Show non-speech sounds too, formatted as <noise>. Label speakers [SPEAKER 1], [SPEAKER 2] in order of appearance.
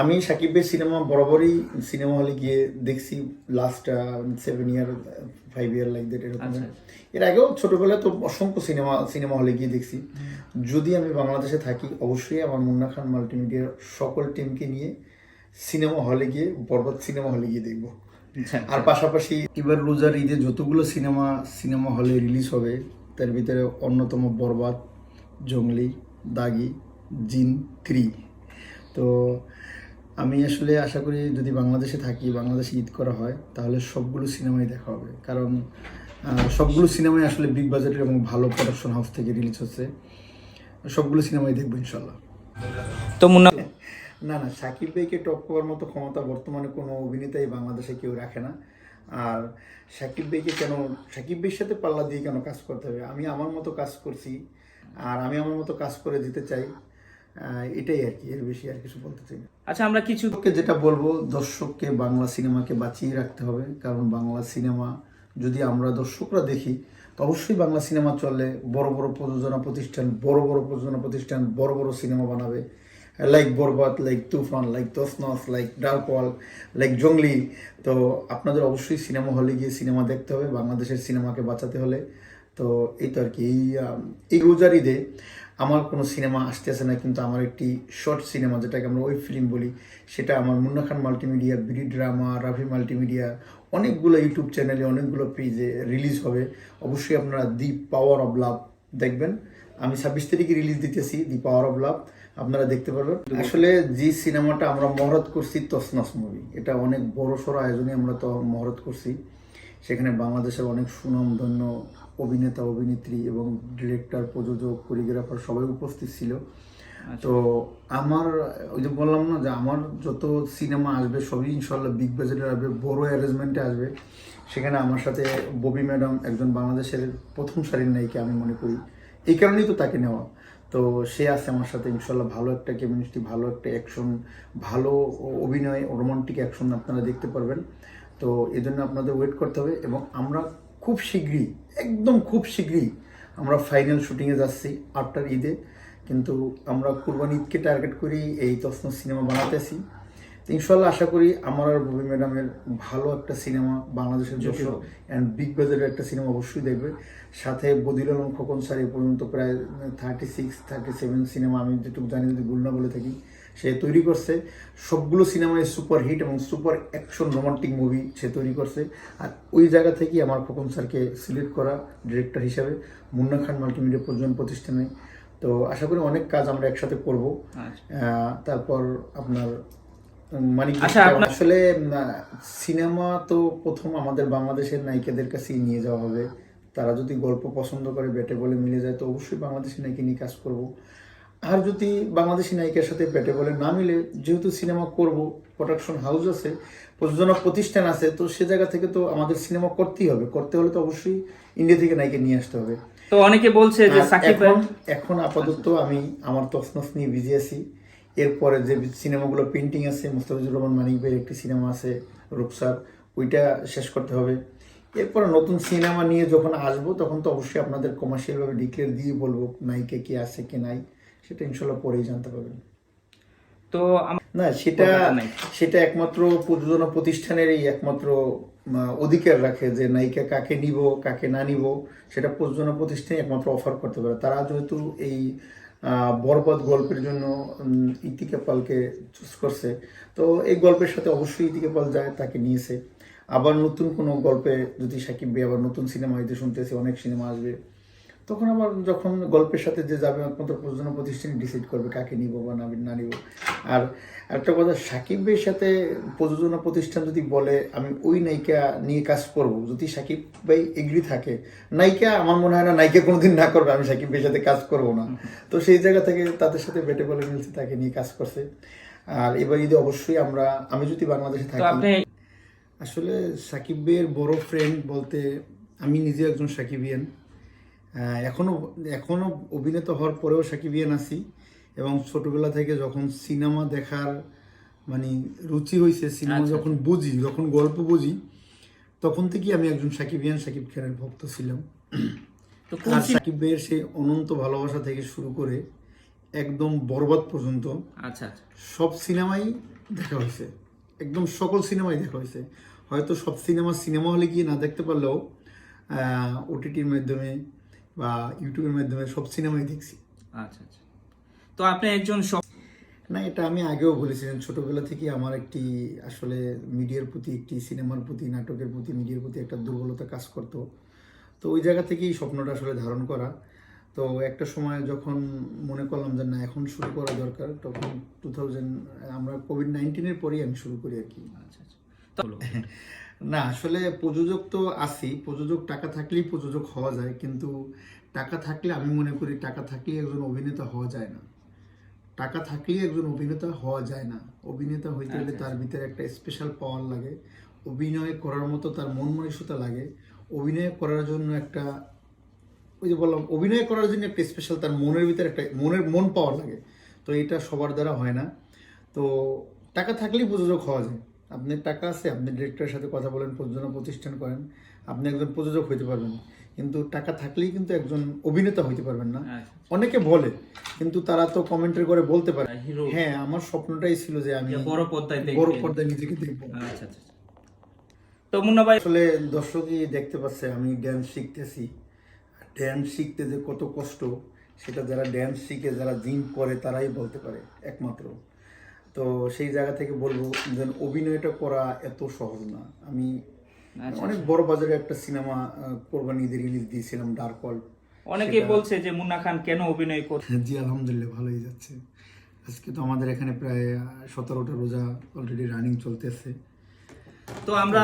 [SPEAKER 1] আমি সাকিবের সিনেমা বরাবরই সিনেমা হলে গিয়ে দেখছি last seven year five year like that এরকম।
[SPEAKER 2] আচ্ছা।
[SPEAKER 1] এর আগেও ছোটোবেলায় তো অসংখ্য সিনেমা সিনেমা হলে গিয়ে দেখছি। যদি আমি বাংলাদেশে থাকি অবশ্যই আমার মুন্না খান মাল্টিমিডিয়ার সকল টিমকে নিয়ে সিনেমা হলে গিয়ে বরবাদ সিনেমা হলে গিয়ে দেখব।
[SPEAKER 2] আচ্ছা,
[SPEAKER 1] আর পাশাপাশি এবার রোজার ঈদে যতগুলো সিনেমা সিনেমা হলে রিলিজ হবে তার ভিতরে অন্যতম বরবাদ জঙ্গলি দাগি জিন থ্রি তো আমি আসলে আশা করি যদি বাংলাদেশে থাকি বাংলাদেশে ঈদ করা হয় তাহলে সবগুলো সিনেমাই দেখা হবে। কারণ সবগুলো সিনেমাই আসলে বিগ বাজেটের এবং ভালো প্রোডাকশন হাউস থেকে রিলিজ হচ্ছে। সবগুলো সিনেমাই দেখব ইনশাল্লাহ।
[SPEAKER 2] তো মুন্না
[SPEAKER 1] না না সাকিব ভাইকে টপ করার মতো ক্ষমতা বর্তমানে কোনো অভিনেতাই বাংলাদেশে কেউ রাখে না। আর সাকিব ভাইকে কেন সাকিব ভাইয়ের সাথে পাল্লা দিয়ে কেন কাজ করতে হবে? আমি আমার মতো কাজ করছি আর আমি আমার মতো কাজ করে দিতে চাই। এটাই আর কি এর বেশি আর কিছু বলতে চাই না।
[SPEAKER 2] আচ্ছা আমরা কিছু
[SPEAKER 1] যেটা বলব দর্শককে বাংলা সিনেমাকে বাঁচিয়ে রাখতে হবে কারণ বাংলা সিনেমা যদি আমরা দর্শকরা দেখি তো অবশ্যই বাংলা সিনেমা চললে বড় বড় প্রযোজনা প্রতিষ্ঠান বড় বড় প্রযোজনা প্রতিষ্ঠান বড় বড় সিনেমা বানাবে। Like Borbaad like Toofan like তসনস like dark wall like Jungli তো আপনাদের অবশ্যই সিনেমা হলে গিয়ে সিনেমা দেখতে হবে বাংলাদেশের সিনেমাকে বাঁচাতে হলে। তো এই তো আর কি এই এই রোজার ঈদে আমার কোনো সিনেমা আসতেছে না কিন্তু আমার একটি শর্ট সিনেমা যেটাকে আমরা ওয়েব ফিল্ম বলি সেটা আমার Munna Khan multimedia BD drama Rafi multimedia অনেকগুলো ইউটিউব চ্যানেলে অনেকগুলো পেজে রিলিজ হবে। অবশ্যই আপনারা দি পাওয়ার অফ লাভ দেখবেন। আমি ছাব্বিশ তারিখে রিলিজ দিতেছি দি পাওয়ার অফ লাভ আপনারা দেখতে পারবেন। আসলে যে সিনেমাটা আমরা মহরত করছি তসনস মুভি এটা অনেক বড় সড়ো আয়োজনে আমরা তো মহরত করছি। সেখানে বাংলাদেশের অনেক সুনামধন্য অভিনেতা অভিনেত্রী এবং ডিরেক্টর প্রযোজক কোরিওগ্রাফার সবাই উপস্থিত ছিল। তো আমার ওই যে বললাম না যে আমার যত সিনেমা আসবে সবই ইনশাল্লাহ বিগ বাজেটের আসবে বড় অ্যারেঞ্জমেন্টে আসবে। সেখানে আমার সাথে ববি ম্যাডাম একজন বাংলাদেশের প্রথম সারির নায়িকা আমি মনে করি। এই কারণেই তো তাকে নেওয়া। তো সে আছে আমার সাথে ইনশাল্লাহ ভালো একটা কেমিস্ট্রি ভালো একটা অ্যাকশন ভালো অভিনয় রোমান্টিক অ্যাকশন আপনারা দেখতে পারবেন। তো এই জন্য আপনাদের ওয়েট করতে হবে এবং আমরা খুব শীঘ্রই একদম খুব শীঘ্রই আমরা ফাইনাল শুটিংয়ে যাচ্ছি আফটার ঈদে। কিন্তু আমরা কুরবানি ঈদকে টার্গেট করি এই তসন সিনেমা বানাতেছি তো ইনশাল্লাহ আশা করি আমার আর ববি ম্যাডামের ভালো একটা সিনেমা বাংলাদেশের দর্শক অ্যান্ড বিগ বাজারের একটা সিনেমা অবশ্যই দেখবে। সাথে বদিল আলম খোকন স্যার এ পর্যন্ত প্রায় thirty six thirty seven cinema আমি যেটুকু জানি যদি ভুল না বলে থাকি। সে তৈরি করছে। সবগুলো সিনেমায় সুপার হিট এবং সুপার অ্যাকশন রোমান্টিক মুভি সে তৈরি করছে। আর ওই জায়গা থেকেই আমার খোকন স্যারকে সিলেক্ট করা ডিরেক্টর হিসাবে। মুন্না খান মাল্টিমিডিয়া প্রযোজন প্রতিষ্ঠানে। তো আশা করি অনেক কাজ আমরা একসাথে করব।
[SPEAKER 2] আচ্ছা।
[SPEAKER 1] আহ, তারপর আপনার মানে আসলে সিনেমা তো প্রথম আমাদের বাংলাদেশের নায়িকাদের কাছেই নিয়ে যাওয়া হবে। তারা যদি গল্প পছন্দ করে বেটে বলে মিলে যায় তো অবশ্যই বাংলাদেশের নায়িকা নিয়ে কাজ করব। আর যদি বাংলাদেশি নায়িকার সাথে বেটে বলে না মিলে যেহেতু সিনেমা করব প্রোডাকশন হাউস আছে প্রযোজনা প্রতিষ্ঠান আছে তো সে জায়গা থেকে তো আমাদের সিনেমা করতেই হবে। করতে হলে তো অবশ্যই ইন্ডিয়া থেকে নায়িকা নিয়ে আসতে হবে।
[SPEAKER 2] তো অনেকে বলছে যে সাকিব
[SPEAKER 1] এখন এখন আপাতত আমি আমার তসনস নিয়ে বিজি আছি। এরপরে যে সিনেমাগুলো পেন্টিং আছে মুস্তাফিজুর রহমান মানিক ভাইয়ের একটি সিনেমা আছে রূপসার ওইটা শেষ করতে হবে। এরপরে নতুন সিনেমা নিয়ে যখন আসব তখন তো অবশ্যই আপনাদের কমার্শিয়ালভাবে ডিক্লেয়ার দিয়ে বলব নায়িকা কি আছে কি নাই। সেটা ইনশাল্লাহ পরেই জানতে পারবেন।
[SPEAKER 2] তো
[SPEAKER 1] না সেটা সেটা একমাত্র প্রযোজনা প্রতিষ্ঠানেরই একমাত্র অধিকার রাখে যে নায়িকা কাকে নিব কাকে না নিব সেটা প্রযোজনা প্রতিষ্ঠানে একমাত্র অফার করতে পারে। তারা যেহেতু এই বরবাদ গল্পের জন্য ইতিকা পালকে চুজ করছে তো এই গল্পের সাথে অবশ্যই ইতিকা পাল যায় তাকে নিয়েছে। আবার নতুন কোনো গল্পে যদি সাকিব ভাই আবার নতুন সিনেমা হইতে শুনতেছে অনেক সিনেমা আসবে। তখন আবার যখন গল্পের সাথে যে যাবে একমাত্র প্রযোজনা প্রতিষ্ঠান ডিসাইড করবে কাকে নিব বা না না নিব। আর একটা কথা সাকিব ভাইয়ের সাথে প্রযোজনা প্রতিষ্ঠান যদি বলে আমি ওই নায়িকা নিয়ে কাজ করব। যদি সাকিব ভাই এগ্রি থাকে নায়িকা আমার মনে হয় না নায়িকা কোনোদিন না করবে আমি সাকিব ভাইয়ের সাথে কাজ করব না। তো সেই জায়গা থেকে তাদের সাথে বেটে বলে মিলছে তাকে নিয়ে কাজ করছে। আর এবার ঈদে অবশ্যই আমরা আমি যদি বাংলাদেশে থাকি আসলে সাকিব ভাইয়ের বড় ফ্রেন্ড বলতে আমি নিজে একজন সাকিবিয়ান। আহ, এখনও এখনও অভিনেতা হওয়ার পরেও সাকিবিয়ান আছি। এবং ছোটবেলা থেকে যখন সিনেমা দেখার মানে রুচি হয়েছে সিনেমা
[SPEAKER 2] আচ্ছা।
[SPEAKER 1] যখন বুঝি যখন গল্প বুঝি তখন থেকেই আমি একজন সাকিবিয়ান সাকিব খানের ভক্ত ছিলাম। আর সাকিব ভাইয়ের সেই অনন্ত ভালোবাসা থেকে শুরু করে একদম বরবাদ পর্যন্ত
[SPEAKER 2] আচ্ছা আচ্ছা।
[SPEAKER 1] সব সিনেমাই দেখা হয়েছে। একদম সকল সিনেমাই দেখা হয়েছে। হয়তো সব সিনেমা সিনেমা হলে গিয়ে না দেখতে পারলেও ওটিটির মাধ্যমে বা ইউটিউবের মাধ্যমে সব সিনেমাই দেখছি।
[SPEAKER 2] আচ্ছা আচ্ছা। তো আপনি একজন সব
[SPEAKER 1] না এটা আমি আগেও বলেছিলাম ছোটবেলা থেকে আমার একটি আসলে মিডিয়ার প্রতি একটি সিনেমার প্রতি নাটকের প্রতি মিডিয়ার প্রতি একটা দুর্বলতা কাজ করতো। তো ওই জায়গা থেকেই স্বপ্নটা আসলে ধারণ করা। তো একটা সময় যখন মনে করলাম যে না এখন শুরু করা দরকার তখন টু থাউজেন্ড আমরা কোভিড নাইন্টিনের পরেই আমি শুরু করি আর কি।
[SPEAKER 2] আচ্ছা আচ্ছা। <laughs>
[SPEAKER 1] না আসলে প্রযোজক তো আছি প্রযোজক টাকা থাকলেই প্রযোজক হওয়া যায় কিন্তু টাকা থাকলে আমি মনে করি টাকা থাকলেই একজন অভিনেতা হওয়া যায় না। টাকা থাকলেই একজন অভিনেতা হওয়া যায় না। অভিনেতা হইতে হলে তার ভিতরে একটা স্পেশাল পাওয়ার লাগে। অভিনয় করার মতো তার মন মনীষতা লাগে। অভিনয় করার জন্য একটা ওই যে বললাম অভিনয় করার জন্য একটা স্পেশাল তার মনের ভিতরে একটা মনের মন পাওয়ার লাগে। তো এটা সবার দ্বারা হয় না। তো টাকা থাকলেই প্রযোজক হওয়া যায়। আপনার টাকা আছে আপনি ডিরেক্টরের সাথে কথা বলেন প্রযোজনা প্রতিষ্ঠান করেন আপনি একজন প্রযোজক হইতে পারবেন। কিন্তু টাকা থাকলেই কিন্তু একজন অভিনেতা হইতে পারবেন না।
[SPEAKER 2] আচ্ছা।
[SPEAKER 1] অনেকে বলে কিন্তু তারা তো কমেন্টের করে বলতে পারে। হ্যাঁ আমার স্বপ্নটাই ছিল যে আমি
[SPEAKER 2] বড় পর্দায়
[SPEAKER 1] বড় পর্দায় নিজেকে দেখব।
[SPEAKER 2] আচ্ছা আচ্ছা আচ্ছা। তো মুন্না ভাই
[SPEAKER 1] আসলে দর্শকই দেখতে পাচ্ছে আমি ড্যান্স শিখতেছি। ড্যান্স শিখতে যে কত কষ্ট সেটা যারা ড্যান্স শিখে যারা জিম করে তারাই বলতে পারে একমাত্র। তো সেই জায়গা থেকে বলব অভিনয়টা করা এত সহজ না। আমি
[SPEAKER 2] আচ্ছা,
[SPEAKER 1] অনেক বড় বাজারে একটা সিনেমা কোরবানি ঈদের রিলিজ দিয়েছিলাম ডার্ক ওয়ার্ল্ড
[SPEAKER 2] অনেকে বলছে যে মুন্না খান কেন অভিনয় করছে
[SPEAKER 1] জি আলহামদুলিল্লাহ ভালোই যাচ্ছে। আজকে তো আমাদের এখানে প্রায় সতেরোটা রোজা অলরেডি রানিং চলতেছে।
[SPEAKER 2] তো আমরা